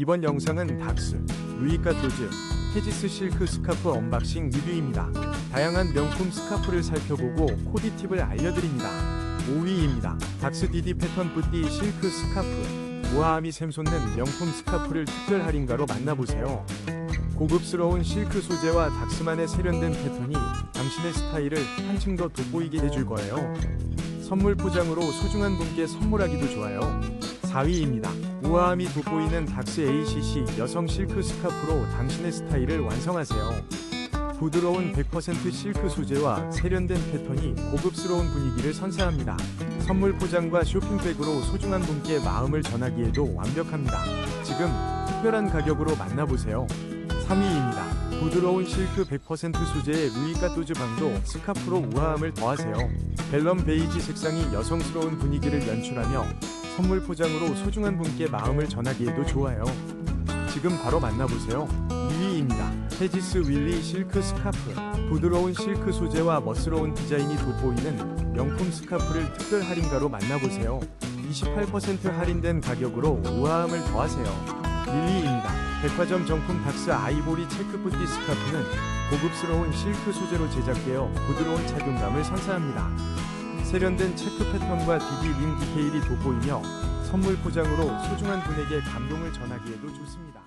이번 영상은 닥스, 루이카토즈, 테지스 실크 스카프 언박싱 리뷰입니다. 다양한 명품 스카프를 살펴보고 코디 팁을 알려드립니다. 5위입니다. 닥스 디디 패턴 뿌띠 실크 스카프. 우아함이 샘솟는 명품 스카프를 특별 할인가로 만나보세요. 고급스러운 실크 소재와 닥스만의 세련된 패턴이 당신의 스타일을 한층 더 돋보이게 해줄 거예요. 선물 포장으로 소중한 분께 선물하기도 좋아요. 4위입니다. 우아함이 돋보이는 닥스 ACC 여성 실크 스카프로 당신의 스타일을 완성하세요. 부드러운 100% 실크 소재와 세련된 패턴이 고급스러운 분위기를 선사합니다. 선물 포장과 쇼핑백으로 소중한 분께 마음을 전하기에도 완벽합니다. 지금 특별한 가격으로 만나보세요. 3위입니다. 부드러운 실크 100% 소재의 루이카토즈 방도 스카프로 우아함을 더하세요. 벨럼 베이지 색상이 여성스러운 분위기를 연출하며 선물 포장으로 소중한 분께 마음을 전하기에도 좋아요. 지금 바로 만나보세요. 2위입니다. 테지스 윌리 실크 스카프. 부드러운 실크 소재와 멋스러운 디자인이 돋보이는 명품 스카프를 특별 할인가로 만나보세요. 28% 할인된 가격으로 우아함을 더하세요. 1위입니다. 백화점 정품 닥스 아이보리 체크뿌띠 스카프는 고급스러운 실크 소재로 제작되어 부드러운 착용감을 선사합니다. 세련된 체크 패턴과 디디 링 디테일이 돋보이며 선물 포장으로 소중한 분에게 감동을 전하기에도 좋습니다.